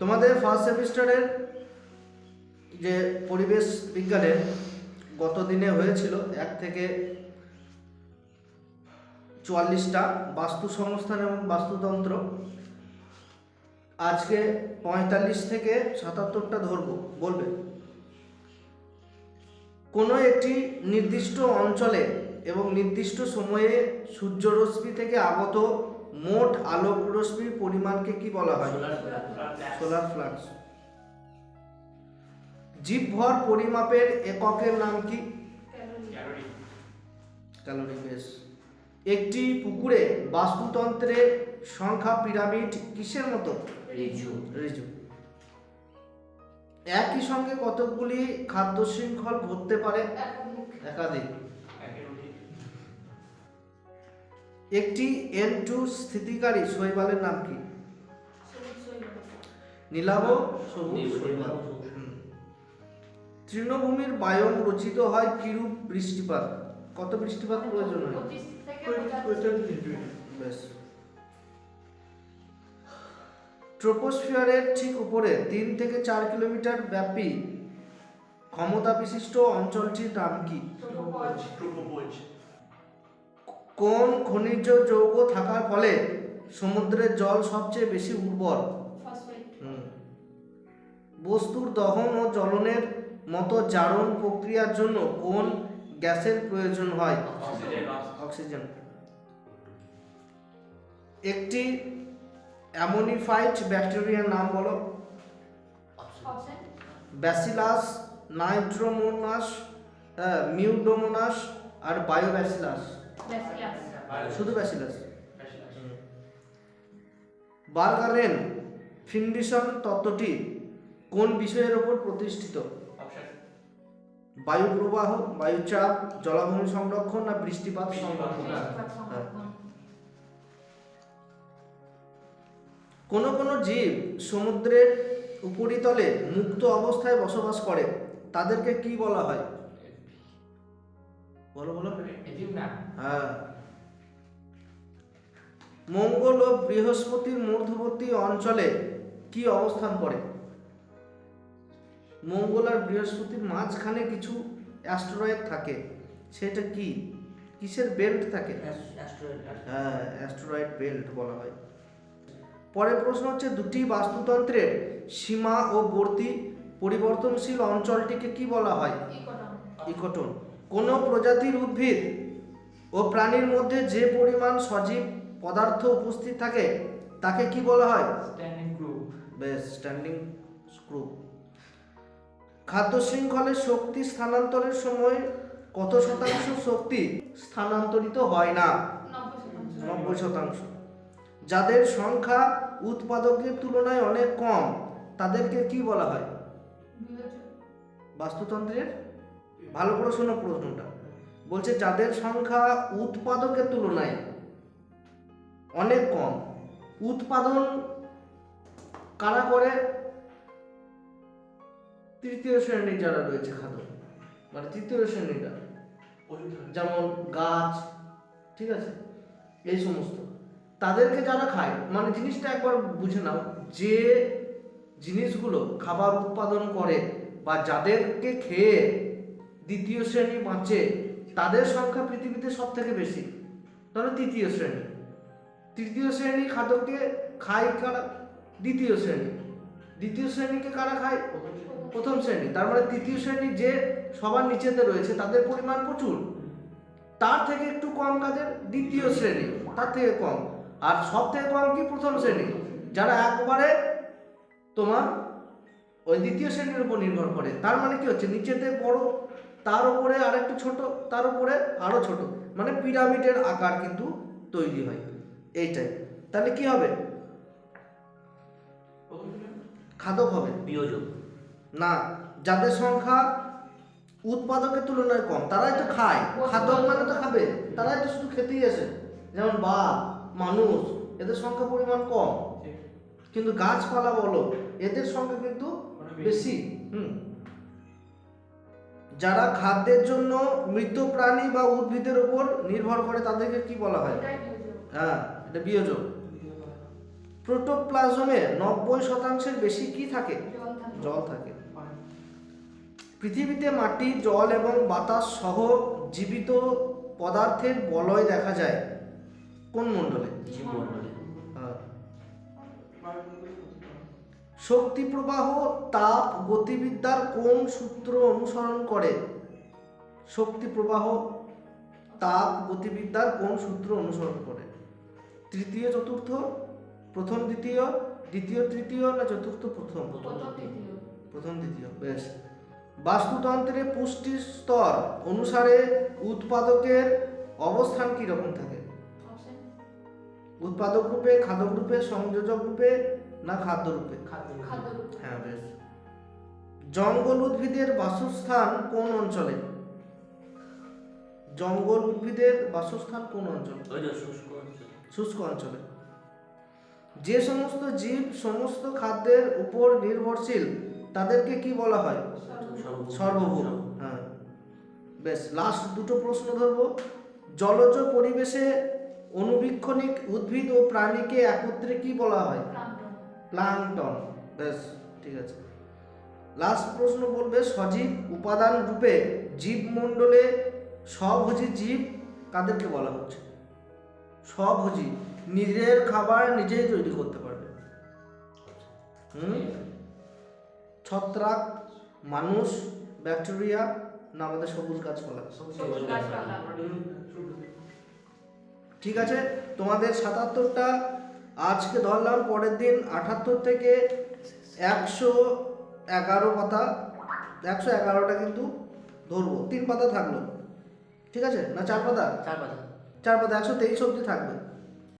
তোমাদের ফার্স্ট সেমিস্টারের যে পরিবেশ বিজ্ঞানের গত দিনে হয়েছিল এক থেকে চুয়াল্লিশটা বাস্তু সংস্থান এবং বাস্তুতন্ত্র। আজকে পঁয়তাল্লিশ থেকে সাতাত্তরটা ধরবো, বলবে। কোনো একটি নির্দিষ্ট অঞ্চলে এবং নির্দিষ্ট সময়ে সূর্যরশ্মি থেকে আগত মোট আলোক রশ্মির পরিমাণকে কি বলা হয়? সোলার ফ্লাক্স জীবভর পরিমাপের এককের নাম কি? ক্যালোরি বেস একটি পুকুরে বাস্তুতন্ত্রের সংখ্যা পিরামিড কিসের মতো? ঋজু একই সঙ্গে কতকগুলি খাদ্য শৃঙ্খল ঘটতে পারে? একাধিক। একটি এন টু স্থিতিকারী শৈবালের নাম কি? নীলাভ সবুজ শৈবাল। তৃণভূমির বায়ম রচিত হয় কিরূপ বৃষ্টিপাত? কত বৃষ্টিপাত প্রয়োজন হয়? ট্রোপোস্ফিয়ারের ঠিক উপরে তিন থেকে চার কিলোমিটার ব্যাপী ক্ষমতা বিশিষ্ট অঞ্চলটির নাম কি? কোন খনিজ যৌগ থাকার ফলে সমুদ্রের জল সবচেয়ে বেশি উর্বর? বস্তুর দহন ও জ্বলনের মতো জারণ প্রক্রিয়ার জন্য কোন গ্যাসের প্রয়োজন হয়? অক্সিজেন। একটি অ্যামোনিফাইড ব্যাকটেরিয়ার নাম বলো। ব্যাসিলাস নাইট্রোমোনাস মিউডোমোনাস আর বায়োব্যাসিলাস। শুধু ব্যাসিলাস বার্গারেন ফিন্ডিশন তত্ত্বটি কোন বিষয়ের উপর প্রতিষ্ঠিত? বায়ু প্রবাহ বায়ুচাপ জলাভূমি সংরক্ষণ না বৃষ্টিপাত সংরক্ষণ? কোন কোন জীব সমুদ্রের উপরিতলে মুক্ত অবস্থায় বসবাস করে তাদেরকে কি বলা হয়? বলো বলো। হ্যাঁ মঙ্গল ও বৃহস্পতির মধ্যবর্তী অঞ্চলে কি অবস্থান করে মঙ্গল আর বৃহস্পতির মাঝখানে কিছু অ্যাস্টেরয়েড থাকে। সেটা কি? কিসের বেল্ট থাকে? হ্যাঁ অ্যাস্টেরয়েড বেল্ট বলা হয়। পরের প্রশ্ন হচ্ছে দুটি বাস্তুতন্ত্রের সীমা ও বর্তী পরিবর্তনশীল অঞ্চলটিকে কি বলা হয়? ইকোটন। কোন প্রজাতির উদ্ভিদ ও প্রাণীর মধ্যে যে পরিমাণ সজীব পদার্থ উপস্থিত থাকে তাকে কি বলা হয়? স্ট্যান্ডিং গ্রুপ বেশ স্ট্যান্ডিং স্ক্রু খাদ্য শৃঙ্খলের শক্তি স্থানান্তরের সময় কত শতাংশ শক্তি স্থানান্তরিত হয় না? নব্বই শতাংশ। যাদের সংখ্যা উৎপাদকের তুলনায় অনেক কম তাদেরকে কি বলা হয়? বাস্তুতন্ত্রের? ভালো করে শোনো প্রশ্নটা। বলছে, যাদের সংখ্যা উৎপাদকের তুলনায় অনেক কম, উৎপাদন কারা করে? তৃতীয় শ্রেণির যারা রয়েছে খাদ্য মানে তৃতীয় শ্রেণীটা যেমন গাছ, ঠিক আছে, এই সমস্ত, তাদেরকে যারা খায় মানে জিনিসটা একবার বুঝে নাও, যে জিনিসগুলো খাবার উৎপাদন করে বা যাদেরকে খেয়ে দ্বিতীয় শ্রেণি বাঁচে তাদের সংখ্যা পৃথিবীতে সব থেকে বেশি। তাহলে তৃতীয় শ্রেণি। তৃতীয় শ্রেণি খাদ্যকে খায় কারা? দ্বিতীয় শ্রেণি। দ্বিতীয় শ্রেণীকে কারা খায়? প্রথম শ্রেণি। তার মানে তৃতীয় শ্রেণি যে সবার নিচেতে রয়েছে, তাদের পরিমাণ প্রচুর। তার থেকে একটু কম কাদের? দ্বিতীয় শ্রেণি। তার থেকে কম। আর সব থেকে কম কি প্রথম শ্রেণি? যারা একবারে তোমার ওই দ্বিতীয় শ্রেণির উপর নির্ভর করে। তার মানে কি হচ্ছে? নিচেতে বড় তার উপরে আরেকটু ছোট তার উপরে আরও ছোট। মানে পিরামিডের আকার কিন্তু তৈরি হয়। এইটাই। তাহলে কি হবে? খাদক হবে। বিয়োজন। না যাদের সংখ্যা উৎপাদকের তুলনায় কম তারাই তো খায়। খাদক মানে তো খাবে। তারাই তো শুধু খেতেই আসে। যেমন বাঘ মানুষ এদের সংখ্যা পরিমাণ কম। কিন্তু গাছপালা বলো এদের সংখ্যা কিন্তু বেশি। হুম। যারা খাদ্যের জন্য মৃত প্রাণী বা উদ্ভিদের উপর নির্ভর করে তাদেরকে কি বলা হয়? হ্যাঁ এটা বিয়োজক প্রোটোপ্লাজমে নব্বই শতাংশের বেশি কি থাকে? জল থাকে। পৃথিবীতে মাটি জল এবং বাতাস সহ জীবিত পদার্থের বলয় দেখা যায়। কোন মণ্ডলে? জীবমণ্ডলে। শক্তি প্রবাহ তাপ গতিবিদ্যার কোন সূত্র অনুসরণ করে? শক্তি প্রবাহ তাপ গতিবিদ্যার কোন সূত্র অনুসরণ করে? তৃতীয় চতুর্থ প্রথম দ্বিতীয় দ্বিতীয় তৃতীয় না চতুর্থ প্রথম? প্রথম দ্বিতীয় বেশ। বাস্তুতন্ত্রে পুষ্টির স্তর অনুসারে উৎপাদকের অবস্থান কি রকম থাকে উৎপাদক রূপে খাদক রূপে সংযোজক রূপে না খাদ্য রূপে খাদ্য হ্যাঁ বেশ। জঙ্গল উদ্ভিদের বাসস্থান কোন অঞ্চলে? জঙ্গল উদ্ভিদের বাসস্থান কোন অঞ্চলে? শুষ্ক অঞ্চল। শুষ্ক অঞ্চলে। যে সমস্ত জীব সমস্ত খাদ্যের উপর নির্ভরশীল তাদেরকে কি বলা হয়? সর্বভূম হ্যাঁ। বেশ লাস্ট দুটো প্রশ্ন ধরবো। জলজ পরিবেশে অনুবীক্ষণিক উদ্ভিদ ও প্রাণীকে একত্রে কি বলা হয়? প্লাঙ্কটন বেশ ঠিক আছে। লাস্ট প্রশ্ন বলবে সজীব উপাদান রূপে জীবমণ্ডলে স্বভোজী জীব কাদেরকে বলা হচ্ছে? স্বভোজী নিজের খাবার নিজেই তৈরি করতে পারবে। হুম? ছত্রাক মানুষ ব্যাকটেরিয়া না আমাদের সবুজ গাছপালা। ঠিক আছে? তোমাদের সাতাত্তরটা আজকে ধরলাম পরের দিন আঠাত্তর থেকে একশো এগারো পাতা একশো এগারোটা কিন্তু ধরবো। তিন পাতা থাকল। ঠিক আছে? না চার পাতা? চার পাতা। চার পাতা একশো তেইশ অবধি থাকবে।